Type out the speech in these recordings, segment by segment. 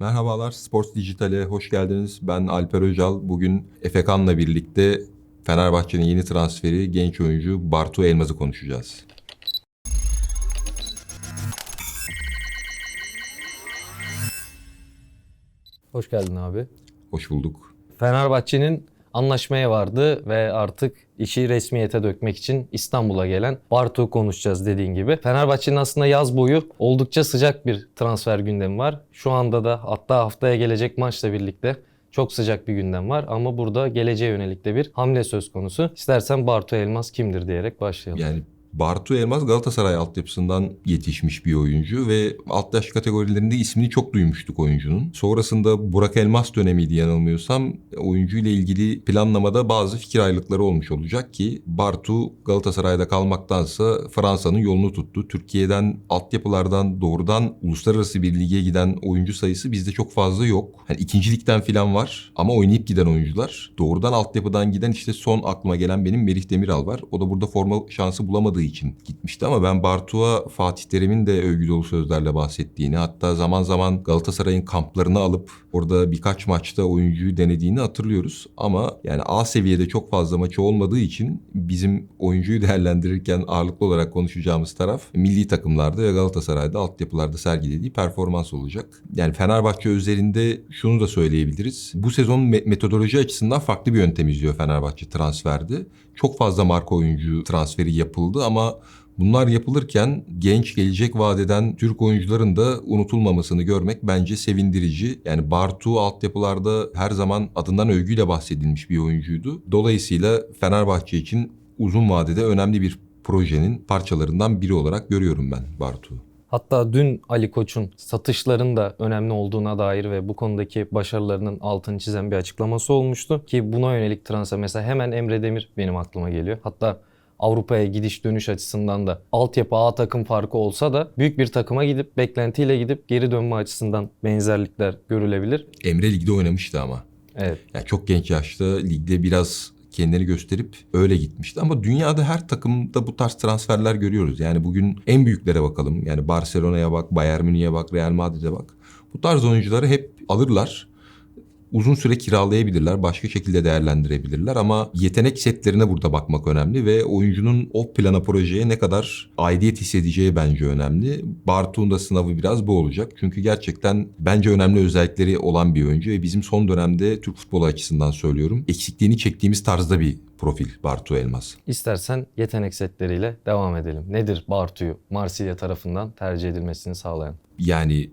Merhabalar, Sports Dijital'e hoş geldiniz. Ben Alper Öcal. Bugün Efekan'la birlikte Fenerbahçe'nin yeni transferi genç oyuncu Bartu Elmaz'ı konuşacağız. Hoş geldin abi. Hoş bulduk. Fenerbahçe'nin anlaşmaya vardı ve artık işi resmiyete dökmek için İstanbul'a gelen Bartu konuşacağız dediğin gibi. Fenerbahçe'nin aslında yaz boyu oldukça sıcak bir transfer gündemi var. Şu anda da hatta haftaya gelecek maçla birlikte çok sıcak bir gündem var ama burada geleceğe yönelik de bir hamle söz konusu. İstersen Bartu Elmas kimdir diyerek başlayalım. Yani Bartu Elmaz Galatasaray altyapısından yetişmiş bir oyuncu ve alt yaş kategorilerinde ismini çok duymuştuk oyuncunun. Sonrasında Burak Elmas dönemiydi yanılmıyorsam oyuncuyla ilgili planlamada bazı fikir ayrılıkları olmuş olacak ki Bartu Galatasaray'da kalmaktansa Fransa'nın yolunu tuttu. Türkiye'den altyapılardan doğrudan uluslararası bir lige giden oyuncu sayısı bizde çok fazla yok. Yani ikincilikten falan var ama oynayıp giden oyuncular. Doğrudan altyapıdan giden işte son aklıma gelen benim Merih Demiral var. O da burada forma şansı bulamadığı için gitmişti ama ben Bartu'a Fatih Terim'in de övgü dolu sözlerle bahsettiğini hatta zaman zaman Galatasaray'ın kamplarını alıp orada birkaç maçta oyuncuyu denediğini hatırlıyoruz. Ama yani A seviyede çok fazla maçı olmadığı için bizim oyuncuyu değerlendirirken ağırlıklı olarak konuşacağımız taraf milli takımlarda ve Galatasaray'da altyapılarda sergilediği performans olacak. Yani Fenerbahçe özelinde şunu da söyleyebiliriz. Bu sezon me- metodoloji açısından farklı bir yöntem izliyor Fenerbahçe transferde. Çok fazla marka oyuncu transferi yapıldı ama Bunlar yapılırken genç gelecek vadeden Türk oyuncuların da unutulmamasını görmek bence sevindirici. Yani Bartu altyapılarda her zaman adından övgüyle bahsedilmiş bir oyuncuydu. Dolayısıyla Fenerbahçe için uzun vadede önemli bir projenin parçalarından biri olarak görüyorum ben Bartu'yu. Hatta dün Ali Koç'un satışların da önemli olduğuna dair ve bu konudaki başarılarının altını çizen bir açıklaması olmuştu. Ki buna yönelik transfer mesela hemen Emre Demir benim aklıma geliyor. Hatta Avrupa'ya gidiş dönüş açısından da altyapı A takım farkı olsa da büyük bir takıma gidip beklentiyle gidip geri dönme açısından benzerlikler görülebilir. Emre ligde oynamıştı ama. Evet. Yani çok genç yaşta ligde biraz kendini gösterip öyle gitmişti. Ama dünyada her takımda bu tarz transferler görüyoruz. Yani bugün en büyüklere bakalım. Yani Barcelona'ya bak, Bayern Münih'e bak, Real Madrid'e bak. Bu tarz oyuncuları hep alırlar. Uzun süre kiralayabilirler, başka şekilde değerlendirebilirler ama yetenek setlerine burada bakmak önemli ve oyuncunun o plana projeye ne kadar aidiyet hissedeceği bence önemli. Bartu'nun da sınavı biraz bu olacak. Çünkü gerçekten bence önemli özellikleri olan bir oyuncu ve bizim son dönemde Türk futbolu açısından söylüyorum. Eksikliğini çektiğimiz tarzda bir profil Bartu Elmas. İstersen yetenek setleriyle devam edelim. Nedir Bartu'yu Marsilya tarafından tercih edilmesini sağlayan? Yani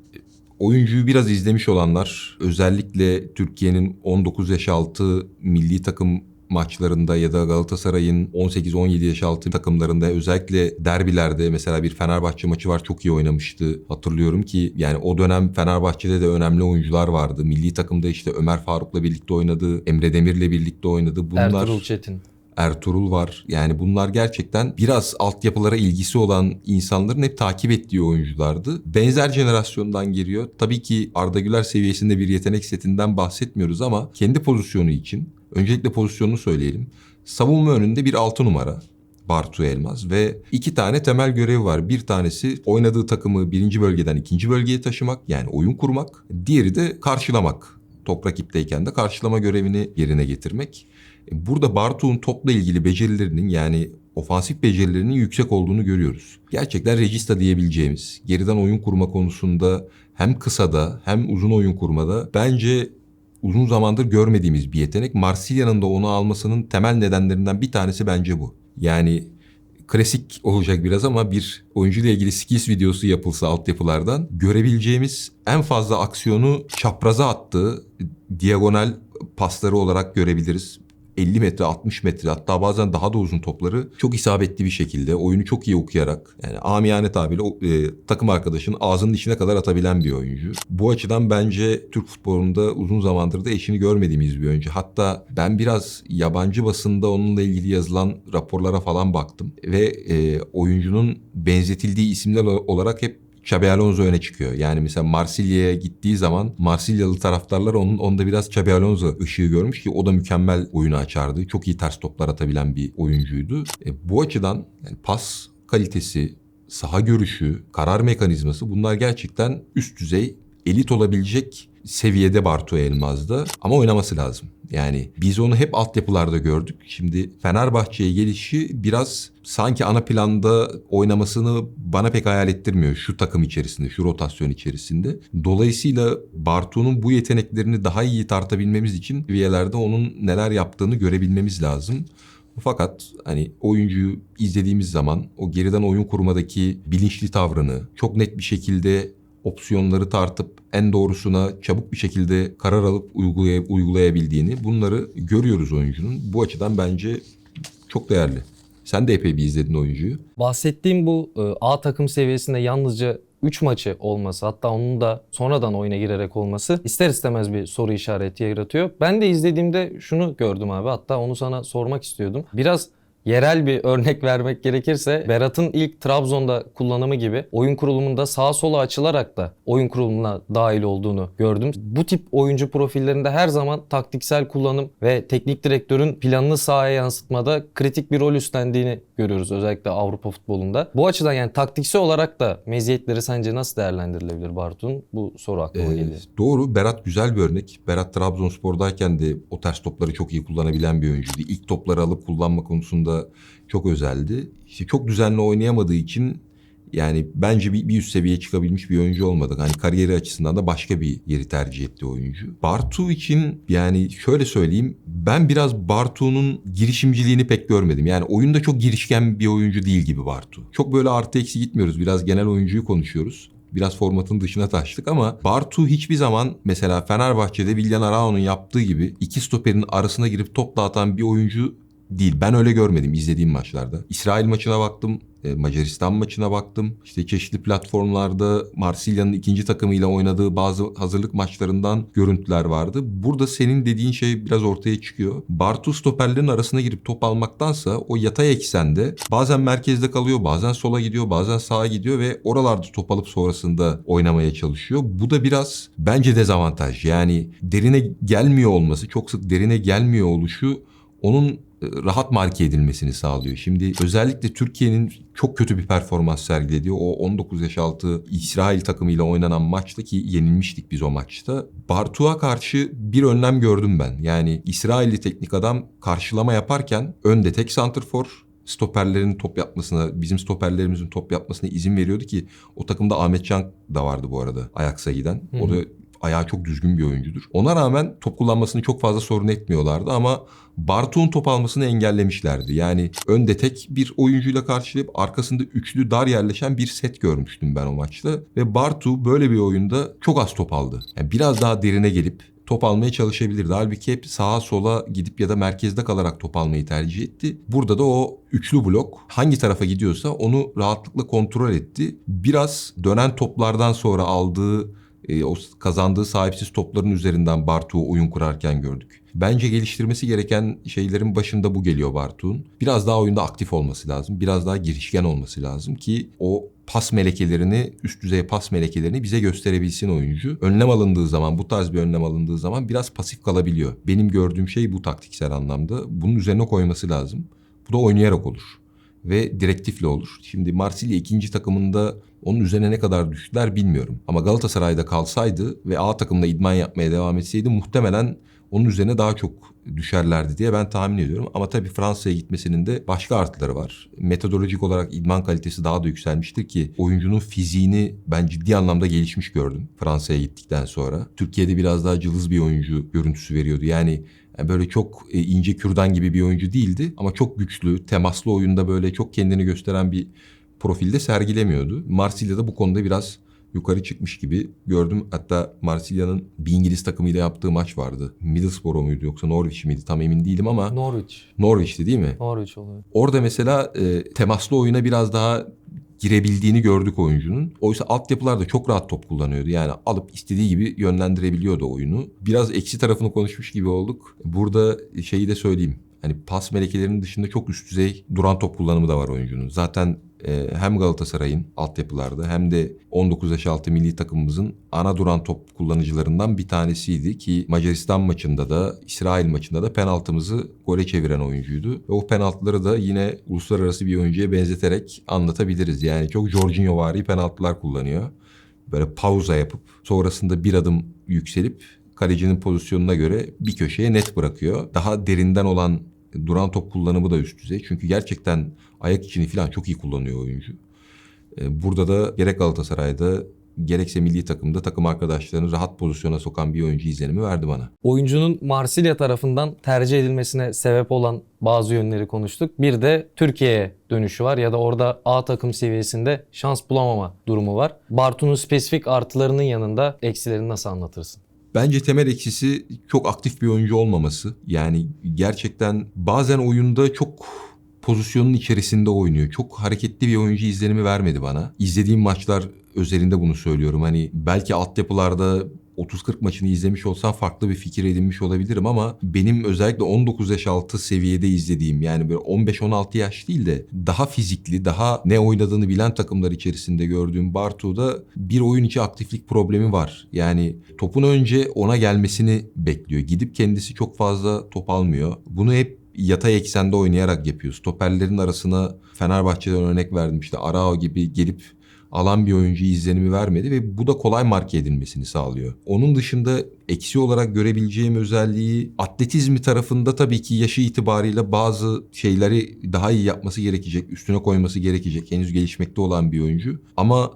oyuncuyu biraz izlemiş olanlar özellikle Türkiye'nin 19 yaş altı milli takım maçlarında ya da Galatasaray'ın 18-17 yaş altı takımlarında özellikle derbilerde mesela bir Fenerbahçe maçı var çok iyi oynamıştı. Hatırlıyorum ki yani o dönem Fenerbahçe'de de önemli oyuncular vardı. Milli takımda işte Ömer Faruk'la birlikte oynadı, Emre Demir'le birlikte oynadı. Bunlar Ertuğrul Çetin. Ertuğrul var. Yani bunlar gerçekten biraz altyapılara ilgisi olan insanların hep takip ettiği oyunculardı. Benzer jenerasyondan geliyor. Tabii ki Arda Güler seviyesinde bir yetenek setinden bahsetmiyoruz ama kendi pozisyonu için öncelikle pozisyonunu söyleyelim. Savunma önünde bir altı numara. Bartu Elmaz ve iki tane temel görevi var. Bir tanesi oynadığı takımı birinci bölgeden ikinci bölgeye taşımak yani oyun kurmak. Diğeri de karşılamak. Top rakipteyken de karşılama görevini yerine getirmek. Burada Bartu'nun topla ilgili becerilerinin yani ofansif becerilerinin yüksek olduğunu görüyoruz. Gerçekten regista diyebileceğimiz, geriden oyun kurma konusunda hem kısada hem uzun oyun kurmada bence uzun zamandır görmediğimiz bir yetenek. Marsilya'nın da onu almasının temel nedenlerinden bir tanesi bence bu. Yani klasik olacak biraz ama bir oyuncuyla ilgili skills videosu yapılsa altyapılardan görebileceğimiz en fazla aksiyonu çapraza attığı diagonal pasları olarak görebiliriz. 50 metre, 60 metre hatta bazen daha da uzun topları çok isabetli bir şekilde oyunu çok iyi okuyarak yani amiyane tabirle e, takım arkadaşının ağzının içine kadar atabilen bir oyuncu. Bu açıdan bence Türk futbolunda uzun zamandır da eşini görmediğimiz bir oyuncu. Hatta ben biraz yabancı basında onunla ilgili yazılan raporlara falan baktım ve e, oyuncunun benzetildiği isimler olarak hep Xabi Alonso öne çıkıyor. Yani mesela Marsilya'ya gittiği zaman Marsilyalı taraftarlar onun onda biraz Xabi Alonso ışığı görmüş ki o da mükemmel oyunu açardı. Çok iyi ters toplar atabilen bir oyuncuydu. E, bu açıdan yani pas kalitesi, saha görüşü, karar mekanizması bunlar gerçekten üst düzey, elit olabilecek seviyede Bartu Elmaz'da ama oynaması lazım. Yani biz onu hep altyapılarda gördük. Şimdi Fenerbahçe'ye gelişi biraz sanki ana planda oynamasını bana pek hayal ettirmiyor şu takım içerisinde, şu rotasyon içerisinde. Dolayısıyla Bartu'nun bu yeteneklerini daha iyi tartabilmemiz için seviyelerde onun neler yaptığını görebilmemiz lazım. Fakat hani oyuncuyu izlediğimiz zaman o geriden oyun kurmadaki bilinçli tavrını çok net bir şekilde opsiyonları tartıp en doğrusuna çabuk bir şekilde karar alıp uygulay- uygulayabildiğini bunları görüyoruz oyuncunun. Bu açıdan bence çok değerli. Sen de epey bir izledin oyuncuyu. Bahsettiğim bu e, A takım seviyesinde yalnızca 3 maçı olması hatta onun da sonradan oyuna girerek olması ister istemez bir soru işareti yaratıyor. Ben de izlediğimde şunu gördüm abi hatta onu sana sormak istiyordum. Biraz yerel bir örnek vermek gerekirse Berat'ın ilk Trabzon'da kullanımı gibi oyun kurulumunda sağa sola açılarak da oyun kurulumuna dahil olduğunu gördüm. Bu tip oyuncu profillerinde her zaman taktiksel kullanım ve teknik direktörün planını sahaya yansıtmada kritik bir rol üstlendiğini görüyoruz özellikle Avrupa futbolunda. Bu açıdan yani taktiksel olarak da meziyetleri sence nasıl değerlendirilebilir Bartu'nun? Bu soru aklıma Ee, geliyor. doğru. Berat güzel bir örnek. Berat Trabzonspor'dayken de o ters topları çok iyi kullanabilen bir oyuncuydu. İlk topları alıp kullanma konusunda çok özeldi. İşte çok düzenli oynayamadığı için yani bence bir, bir üst seviyeye çıkabilmiş bir oyuncu olmadı. Hani kariyeri açısından da başka bir yeri tercih etti oyuncu. Bartu için yani şöyle söyleyeyim ben biraz Bartu'nun girişimciliğini pek görmedim. Yani oyunda çok girişken bir oyuncu değil gibi Bartu. Çok böyle artı eksi gitmiyoruz. Biraz genel oyuncuyu konuşuyoruz. Biraz formatın dışına taştık ama Bartu hiçbir zaman mesela Fenerbahçe'de Villan Arao'nun yaptığı gibi iki stoperin arasına girip top dağıtan bir oyuncu değil. Ben öyle görmedim izlediğim maçlarda. İsrail maçına baktım, e, Macaristan maçına baktım. İşte çeşitli platformlarda Marsilya'nın ikinci takımıyla oynadığı bazı hazırlık maçlarından görüntüler vardı. Burada senin dediğin şey biraz ortaya çıkıyor. Bartu stoperlerin arasına girip top almaktansa o yatay eksende bazen merkezde kalıyor, bazen sola gidiyor, bazen sağa gidiyor ve oralarda top alıp sonrasında oynamaya çalışıyor. Bu da biraz bence dezavantaj. Yani derine gelmiyor olması, çok sık derine gelmiyor oluşu onun rahat marke edilmesini sağlıyor. Şimdi özellikle Türkiye'nin çok kötü bir performans sergilediği o 19 yaş altı İsrail takımıyla oynanan maçta ki yenilmiştik biz o maçta. Bartu'a karşı bir önlem gördüm ben. Yani İsrailli teknik adam karşılama yaparken önde tek santrfor stoperlerin top yapmasına, bizim stoperlerimizin top yapmasına izin veriyordu ki o takımda Ahmet Can da vardı bu arada Ajax'a giden. O da ayağı çok düzgün bir oyuncudur. Ona rağmen top kullanmasını çok fazla sorun etmiyorlardı ama Bartu'nun top almasını engellemişlerdi. Yani önde tek bir oyuncuyla karşılayıp arkasında üçlü dar yerleşen bir set görmüştüm ben o maçta. Ve Bartu böyle bir oyunda çok az top aldı. Yani biraz daha derine gelip top almaya çalışabilirdi. Halbuki hep sağa sola gidip ya da merkezde kalarak top almayı tercih etti. Burada da o üçlü blok hangi tarafa gidiyorsa onu rahatlıkla kontrol etti. Biraz dönen toplardan sonra aldığı e, o kazandığı sahipsiz topların üzerinden Bartu'yu oyun kurarken gördük. Bence geliştirmesi gereken şeylerin başında bu geliyor Bartu'nun. Biraz daha oyunda aktif olması lazım. Biraz daha girişken olması lazım ki o pas melekelerini, üst düzey pas melekelerini bize gösterebilsin oyuncu. Önlem alındığı zaman, bu tarz bir önlem alındığı zaman biraz pasif kalabiliyor. Benim gördüğüm şey bu taktiksel anlamda. Bunun üzerine koyması lazım. Bu da oynayarak olur ve direktifle olur. Şimdi Marsilya ikinci takımında onun üzerine ne kadar düştüler bilmiyorum. Ama Galatasaray'da kalsaydı ve A takımda idman yapmaya devam etseydi muhtemelen onun üzerine daha çok düşerlerdi diye ben tahmin ediyorum. Ama tabii Fransa'ya gitmesinin de başka artıları var. Metodolojik olarak idman kalitesi daha da yükselmiştir ki oyuncunun fiziğini ben ciddi anlamda gelişmiş gördüm Fransa'ya gittikten sonra. Türkiye'de biraz daha cılız bir oyuncu görüntüsü veriyordu. Yani yani böyle çok e, ince kürdan gibi bir oyuncu değildi ama çok güçlü, temaslı oyunda böyle çok kendini gösteren bir profilde sergilemiyordu. Marsilya'da bu konuda biraz yukarı çıkmış gibi gördüm. Hatta Marsilya'nın bir İngiliz takımıyla yaptığı maç vardı. Middlesbrough muydu yoksa Norwich miydi tam emin değilim ama Norwich. Norwich'ti değil mi? Norwich oluyor. Orada mesela e, temaslı oyuna biraz daha girebildiğini gördük oyuncunun. Oysa altyapılar da çok rahat top kullanıyordu. Yani alıp istediği gibi yönlendirebiliyordu oyunu. Biraz eksi tarafını konuşmuş gibi olduk. Burada şeyi de söyleyeyim. Hani pas melekelerinin dışında çok üst düzey duran top kullanımı da var oyuncunun. Zaten hem Galatasaray'ın altyapılarda hem de 19 yaş altı milli takımımızın ana duran top kullanıcılarından bir tanesiydi ki Macaristan maçında da İsrail maçında da penaltımızı gole çeviren oyuncuydu. Ve o penaltıları da yine uluslararası bir oyuncuya benzeterek anlatabiliriz. Yani çok Jorginho vari penaltılar kullanıyor. böyle pauza yapıp sonrasında bir adım yükselip kalecinin pozisyonuna göre bir köşeye net bırakıyor. Daha derinden olan duran top kullanımı da üst düzey. Çünkü gerçekten ayak içini falan çok iyi kullanıyor oyuncu. Ee, Burada da gerek Galatasaray'da gerekse milli takımda takım arkadaşlarını rahat pozisyona sokan bir oyuncu izlenimi verdi bana. Oyuncunun Marsilya tarafından tercih edilmesine sebep olan bazı yönleri konuştuk. Bir de Türkiye'ye dönüşü var ya da orada A takım seviyesinde şans bulamama durumu var. Bartu'nun spesifik artılarının yanında eksilerini nasıl anlatırsın? Bence temel eksisi çok aktif bir oyuncu olmaması. Yani gerçekten bazen oyunda çok pozisyonun içerisinde oynuyor. Çok hareketli bir oyuncu izlenimi vermedi bana. İzlediğim maçlar özelinde bunu söylüyorum. Hani belki altyapılarda 30-40 maçını izlemiş olsam farklı bir fikir edinmiş olabilirim ama benim özellikle 19 yaş altı seviyede izlediğim yani böyle 15-16 yaş değil de daha fizikli, daha ne oynadığını bilen takımlar içerisinde gördüğüm Bartu'da bir oyun içi aktiflik problemi var. Yani topun önce ona gelmesini bekliyor. Gidip kendisi çok fazla top almıyor. Bunu hep yatay eksende oynayarak yapıyor. Stoperlerin arasına Fenerbahçe'den örnek verdim işte Arao gibi gelip alan bir oyuncu izlenimi vermedi ve bu da kolay marke edilmesini sağlıyor. Onun dışında eksi olarak görebileceğim özelliği atletizmi tarafında tabii ki yaşı itibariyle bazı şeyleri daha iyi yapması gerekecek, üstüne koyması gerekecek. Henüz gelişmekte olan bir oyuncu. Ama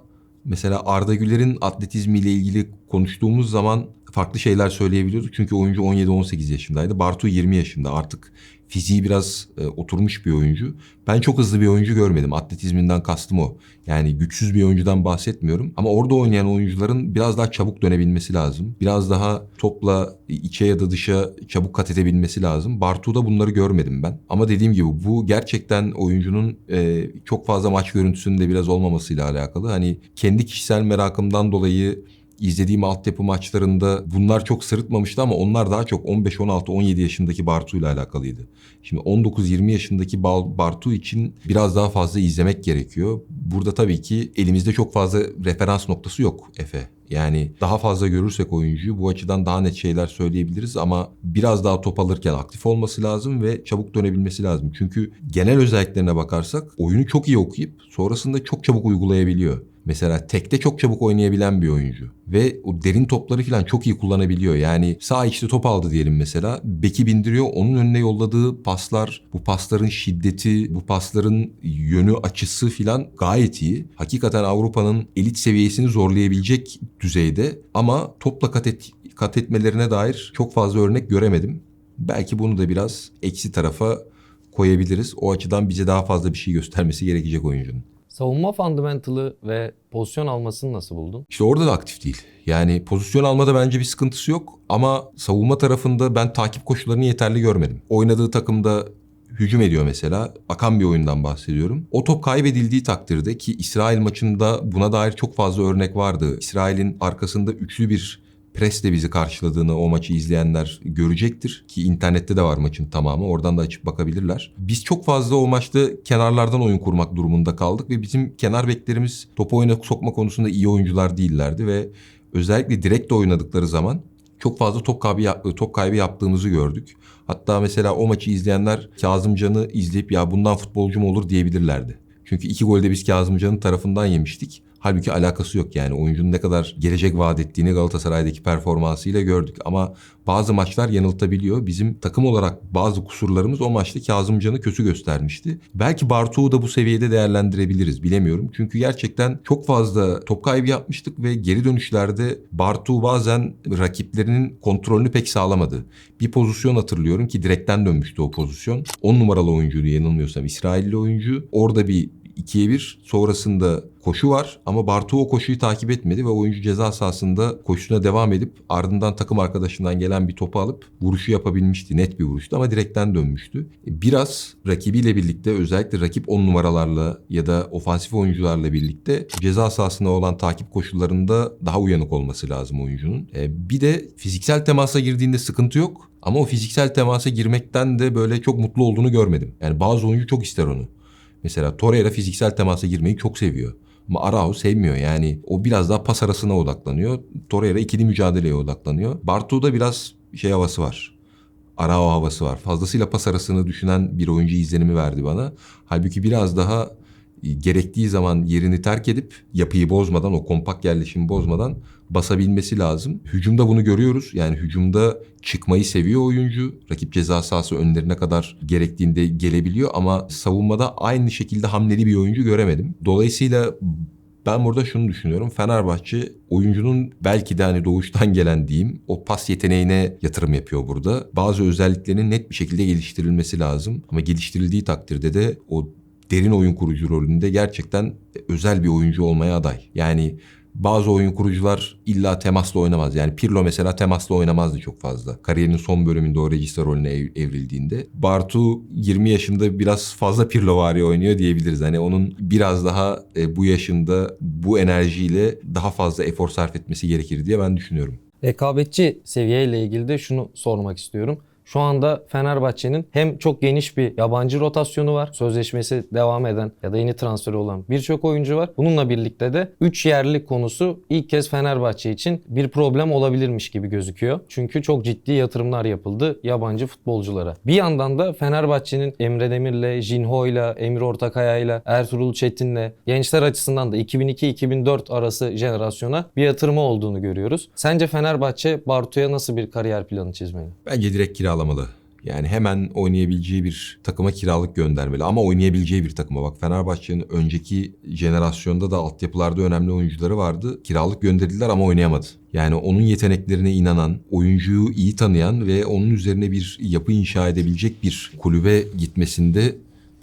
mesela Arda Güler'in atletizmiyle ilgili konuştuğumuz zaman farklı şeyler söyleyebiliyorduk. Çünkü oyuncu 17-18 yaşındaydı. Bartu 20 yaşında. Artık fiziği biraz e, oturmuş bir oyuncu. Ben çok hızlı bir oyuncu görmedim. Atletizminden kastım o. Yani güçsüz bir oyuncudan bahsetmiyorum. Ama orada oynayan oyuncuların biraz daha çabuk dönebilmesi lazım. Biraz daha topla içe ya da dışa çabuk kat edebilmesi lazım. Bartu'da bunları görmedim ben. Ama dediğim gibi bu gerçekten oyuncunun e, çok fazla maç görüntüsünde biraz olmamasıyla alakalı. Hani kendi kişisel merakımdan dolayı izlediğim altyapı maçlarında bunlar çok sırıtmamıştı ama onlar daha çok 15, 16, 17 yaşındaki Bartu ile alakalıydı. Şimdi 19-20 yaşındaki Bartu için biraz daha fazla izlemek gerekiyor. Burada tabii ki elimizde çok fazla referans noktası yok Efe. Yani daha fazla görürsek oyuncuyu bu açıdan daha net şeyler söyleyebiliriz ama biraz daha top alırken aktif olması lazım ve çabuk dönebilmesi lazım. Çünkü genel özelliklerine bakarsak oyunu çok iyi okuyup sonrasında çok çabuk uygulayabiliyor. Mesela tekte çok çabuk oynayabilen bir oyuncu. Ve o derin topları falan çok iyi kullanabiliyor. Yani sağ içte top aldı diyelim mesela. Beki bindiriyor. Onun önüne yolladığı paslar, bu pasların şiddeti, bu pasların yönü, açısı falan gayet iyi. Hakikaten Avrupa'nın elit seviyesini zorlayabilecek düzeyde. Ama topla kat, et, kat etmelerine dair çok fazla örnek göremedim. Belki bunu da biraz eksi tarafa koyabiliriz. O açıdan bize daha fazla bir şey göstermesi gerekecek oyuncunun. Savunma fundamentalı ve pozisyon almasını nasıl buldun? İşte orada da aktif değil. Yani pozisyon almada bence bir sıkıntısı yok ama savunma tarafında ben takip koşullarını yeterli görmedim. Oynadığı takımda hücum ediyor mesela. Akan bir oyundan bahsediyorum. O top kaybedildiği takdirde ki İsrail maçında buna dair çok fazla örnek vardı. İsrail'in arkasında üçlü bir presle bizi karşıladığını o maçı izleyenler görecektir. Ki internette de var maçın tamamı. Oradan da açıp bakabilirler. Biz çok fazla o maçta kenarlardan oyun kurmak durumunda kaldık ve bizim kenar beklerimiz topu oyuna sokma konusunda iyi oyuncular değillerdi ve özellikle direkt oynadıkları zaman çok fazla top kaybı, top kaybı yaptığımızı gördük. Hatta mesela o maçı izleyenler Kazımcan'ı izleyip ya bundan futbolcu mu olur diyebilirlerdi. Çünkü iki golde biz Kazımcan'ın tarafından yemiştik. Halbuki alakası yok yani oyuncunun ne kadar gelecek vaat ettiğini Galatasaray'daki performansıyla gördük. Ama bazı maçlar yanıltabiliyor. Bizim takım olarak bazı kusurlarımız o maçta Kazımcan'ı kötü göstermişti. Belki Bartu'yu da bu seviyede değerlendirebiliriz bilemiyorum. Çünkü gerçekten çok fazla top kaybı yapmıştık ve geri dönüşlerde Bartu bazen rakiplerinin kontrolünü pek sağlamadı. Bir pozisyon hatırlıyorum ki direkten dönmüştü o pozisyon. 10 numaralı oyuncuydu yanılmıyorsam İsrailli oyuncu. Orada bir 2'ye 1 sonrasında koşu var ama Bartu o koşuyu takip etmedi ve oyuncu ceza sahasında koşusuna devam edip ardından takım arkadaşından gelen bir topu alıp vuruşu yapabilmişti. Net bir vuruştu ama direkten dönmüştü. Biraz rakibiyle birlikte özellikle rakip 10 numaralarla ya da ofansif oyuncularla birlikte ceza sahasında olan takip koşullarında daha uyanık olması lazım oyuncunun. E, bir de fiziksel temasa girdiğinde sıkıntı yok. Ama o fiziksel temasa girmekten de böyle çok mutlu olduğunu görmedim. Yani bazı oyuncu çok ister onu. Mesela Torreira fiziksel temasa girmeyi çok seviyor. Ama Arao sevmiyor yani. O biraz daha pas arasına odaklanıyor. Torreira ikili mücadeleye odaklanıyor. Bartu'da biraz şey havası var. Arao havası var. Fazlasıyla pas arasını düşünen bir oyuncu izlenimi verdi bana. Halbuki biraz daha gerektiği zaman yerini terk edip yapıyı bozmadan o kompakt yerleşimi bozmadan basabilmesi lazım. Hücumda bunu görüyoruz. Yani hücumda çıkmayı seviyor oyuncu. Rakip ceza sahası önlerine kadar gerektiğinde gelebiliyor ama savunmada aynı şekilde hamleli bir oyuncu göremedim. Dolayısıyla ben burada şunu düşünüyorum. Fenerbahçe oyuncunun belki de hani doğuştan gelen diyeyim o pas yeteneğine yatırım yapıyor burada. Bazı özelliklerinin net bir şekilde geliştirilmesi lazım. Ama geliştirildiği takdirde de o derin oyun kurucu rolünde gerçekten özel bir oyuncu olmaya aday. Yani bazı oyun kurucular illa temasla oynamaz. Yani Pirlo mesela temasla oynamazdı çok fazla. Kariyerinin son bölümünde o regista rolüne ev- evrildiğinde. Bartu 20 yaşında biraz fazla Pirlo vari oynuyor diyebiliriz. Hani onun biraz daha e, bu yaşında bu enerjiyle daha fazla efor sarf etmesi gerekir diye ben düşünüyorum. Rekabetçi seviyeyle ilgili de şunu sormak istiyorum. Şu anda Fenerbahçe'nin hem çok geniş bir yabancı rotasyonu var. Sözleşmesi devam eden ya da yeni transferi olan birçok oyuncu var. Bununla birlikte de 3 yerli konusu ilk kez Fenerbahçe için bir problem olabilirmiş gibi gözüküyor. Çünkü çok ciddi yatırımlar yapıldı yabancı futbolculara. Bir yandan da Fenerbahçe'nin Emre Demir'le, Jinho'yla, Emir Ortakaya'yla, Ertuğrul Çetin'le gençler açısından da 2002-2004 arası jenerasyona bir yatırımı olduğunu görüyoruz. Sence Fenerbahçe Bartu'ya nasıl bir kariyer planı çizmeli? Bence direkt kiralamalı. Yani hemen oynayabileceği bir takıma kiralık göndermeli. Ama oynayabileceği bir takıma. Bak Fenerbahçe'nin önceki jenerasyonda da altyapılarda önemli oyuncuları vardı. Kiralık gönderdiler ama oynayamadı. Yani onun yeteneklerine inanan, oyuncuyu iyi tanıyan ve onun üzerine bir yapı inşa edebilecek bir kulübe gitmesinde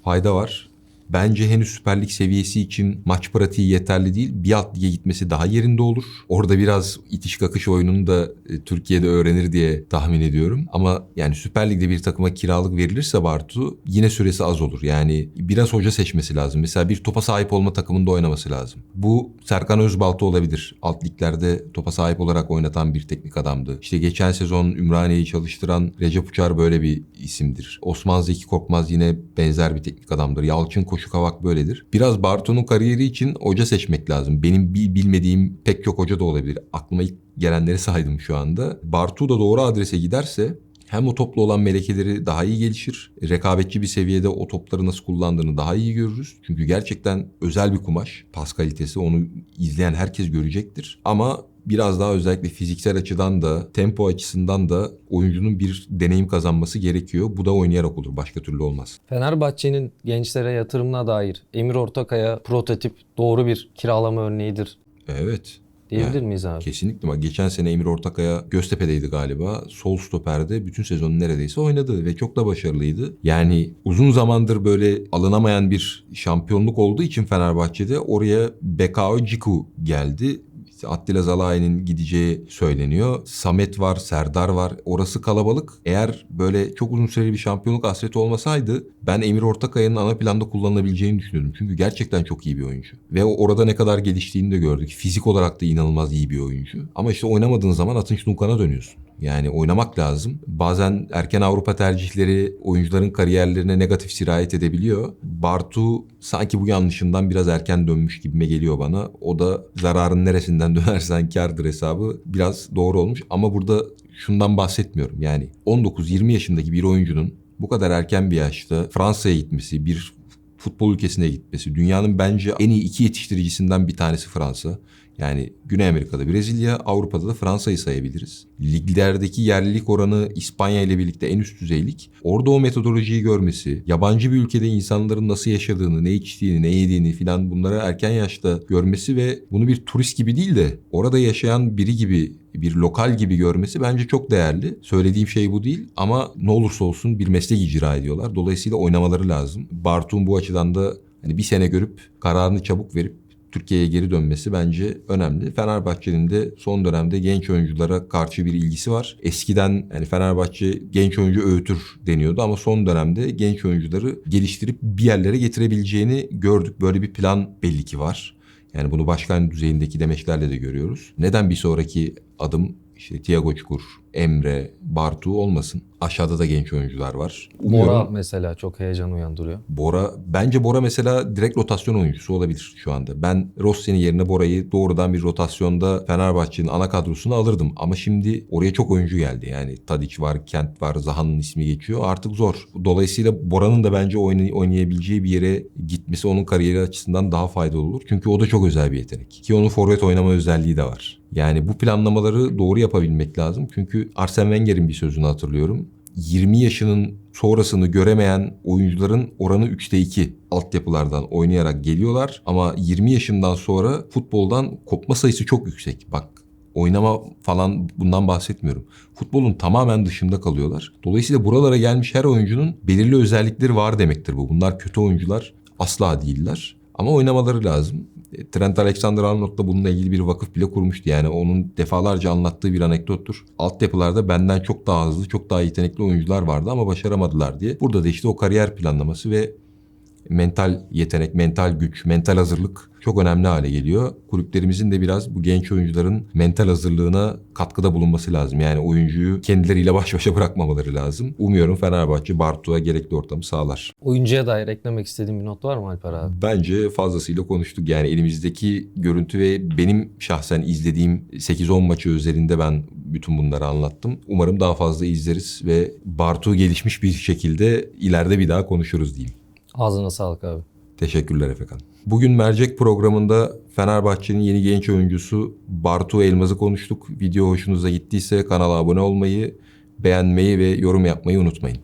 fayda var. Bence henüz Süper Lig seviyesi için maç pratiği yeterli değil. Bir alt lige gitmesi daha yerinde olur. Orada biraz itiş kakış oyununu da e, Türkiye'de öğrenir diye tahmin ediyorum. Ama yani Süper Lig'de bir takıma kiralık verilirse Bartu yine süresi az olur. Yani biraz hoca seçmesi lazım. Mesela bir topa sahip olma takımında oynaması lazım. Bu Serkan Özbalta olabilir. Alt liglerde topa sahip olarak oynatan bir teknik adamdı. İşte geçen sezon Ümraniye'yi çalıştıran Recep Uçar böyle bir isimdir. Osman Zeki Korkmaz yine benzer bir teknik adamdır. Yalçın Koşu Kavak böyledir. Biraz Bartu'nun kariyeri için hoca seçmek lazım. Benim bil- bilmediğim pek çok hoca da olabilir. Aklıma ilk gelenleri saydım şu anda. Bartu da doğru adrese giderse hem o topla olan melekeleri daha iyi gelişir. Rekabetçi bir seviyede o topları nasıl kullandığını daha iyi görürüz. Çünkü gerçekten özel bir kumaş. Pas kalitesi onu izleyen herkes görecektir. Ama biraz daha özellikle fiziksel açıdan da tempo açısından da oyuncunun bir deneyim kazanması gerekiyor. Bu da oynayarak olur. Başka türlü olmaz. Fenerbahçe'nin gençlere yatırımına dair Emir Ortakaya prototip doğru bir kiralama örneğidir Evet. diyebilir Yani miyiz abi? Kesinlikle. Bak geçen sene Emir Ortakaya Göztepe'deydi galiba. Sol stoperde bütün sezonu neredeyse oynadı ve çok da başarılıydı. Yani uzun zamandır böyle alınamayan bir şampiyonluk olduğu için Fenerbahçe'de oraya Bekao Ciku geldi. İşte Attila Zalai'nin gideceği söyleniyor. Samet var, Serdar var. Orası kalabalık. Eğer böyle çok uzun süreli bir şampiyonluk hasreti olmasaydı ben Emir Ortakaya'nın ana planda kullanılabileceğini düşünüyorum. Çünkü gerçekten çok iyi bir oyuncu. Ve orada ne kadar geliştiğini de gördük. Fizik olarak da inanılmaz iyi bir oyuncu. Ama işte oynamadığın zaman Atınç Nukan'a dönüyorsun. Yani oynamak lazım. Bazen erken Avrupa tercihleri oyuncuların kariyerlerine negatif sirayet edebiliyor. Bartu sanki bu yanlışından biraz erken dönmüş gibime geliyor bana. O da zararın neresinden dönersen kardır hesabı biraz doğru olmuş. Ama burada şundan bahsetmiyorum. Yani 19-20 yaşındaki bir oyuncunun bu kadar erken bir yaşta Fransa'ya gitmesi, bir futbol ülkesine gitmesi. Dünyanın bence en iyi iki yetiştiricisinden bir tanesi Fransa. Yani Güney Amerika'da Brezilya, Avrupa'da da Fransa'yı sayabiliriz. Liglerdeki yerlilik oranı İspanya ile birlikte en üst düzeylik. Orada o metodolojiyi görmesi, yabancı bir ülkede insanların nasıl yaşadığını, ne içtiğini, ne yediğini filan bunları erken yaşta görmesi ve bunu bir turist gibi değil de orada yaşayan biri gibi bir lokal gibi görmesi bence çok değerli. Söylediğim şey bu değil ama ne olursa olsun bir meslek icra ediyorlar. Dolayısıyla oynamaları lazım. Bartu'nun bu açıdan da hani bir sene görüp kararını çabuk verip Türkiye'ye geri dönmesi bence önemli. Fenerbahçe'nin de son dönemde genç oyunculara karşı bir ilgisi var. Eskiden yani Fenerbahçe genç oyuncu öğütür deniyordu ama son dönemde genç oyuncuları geliştirip bir yerlere getirebileceğini gördük. Böyle bir plan belli ki var. Yani bunu başkan düzeyindeki demeçlerle de görüyoruz. Neden bir sonraki adım işte Thiago Çukur, Emre, Bartu olmasın. Aşağıda da genç oyuncular var. Bora Umuyorum- mesela çok heyecan uyandırıyor. Bora bence Bora mesela direkt rotasyon oyuncusu olabilir şu anda. Ben Rossi'nin yerine Bora'yı doğrudan bir rotasyonda Fenerbahçe'nin ana kadrosuna alırdım. Ama şimdi oraya çok oyuncu geldi. Yani Tadic var, Kent var, Zaha'nın ismi geçiyor. Artık zor. Dolayısıyla Bora'nın da bence oynay- oynayabileceği bir yere gitmesi onun kariyeri açısından daha faydalı olur. Çünkü o da çok özel bir yetenek. Ki onun forvet oynama özelliği de var. Yani bu planlamaları doğru yapabilmek lazım. Çünkü Arsene Wenger'in bir sözünü hatırlıyorum. 20 yaşının sonrasını göremeyen oyuncuların oranı 3'te 2 altyapılardan oynayarak geliyorlar. Ama 20 yaşından sonra futboldan kopma sayısı çok yüksek. Bak oynama falan bundan bahsetmiyorum. Futbolun tamamen dışında kalıyorlar. Dolayısıyla buralara gelmiş her oyuncunun belirli özellikleri var demektir bu. Bunlar kötü oyuncular asla değiller. Ama oynamaları lazım. E, Trent Alexander-Arnold da bununla ilgili bir vakıf bile kurmuştu. Yani onun defalarca anlattığı bir anekdottur. Altyapılarda benden çok daha hızlı, çok daha yetenekli oyuncular vardı ama başaramadılar diye. Burada da işte o kariyer planlaması ve mental yetenek, mental güç, mental hazırlık çok önemli hale geliyor. Kulüplerimizin de biraz bu genç oyuncuların mental hazırlığına katkıda bulunması lazım. Yani oyuncuyu kendileriyle baş başa bırakmamaları lazım. Umuyorum Fenerbahçe Bartu'ya gerekli ortamı sağlar. Oyuncuya dair eklemek istediğin bir not var mı Alper abi? Bence fazlasıyla konuştuk. Yani elimizdeki görüntü ve benim şahsen izlediğim 8-10 maçı üzerinde ben bütün bunları anlattım. Umarım daha fazla izleriz ve Bartu gelişmiş bir şekilde ileride bir daha konuşuruz diyeyim. Ağzına sağlık abi. Teşekkürler Efekan. Bugün Mercek programında Fenerbahçe'nin yeni genç oyuncusu Bartu Elmaz'ı konuştuk. Video hoşunuza gittiyse kanala abone olmayı, beğenmeyi ve yorum yapmayı unutmayın.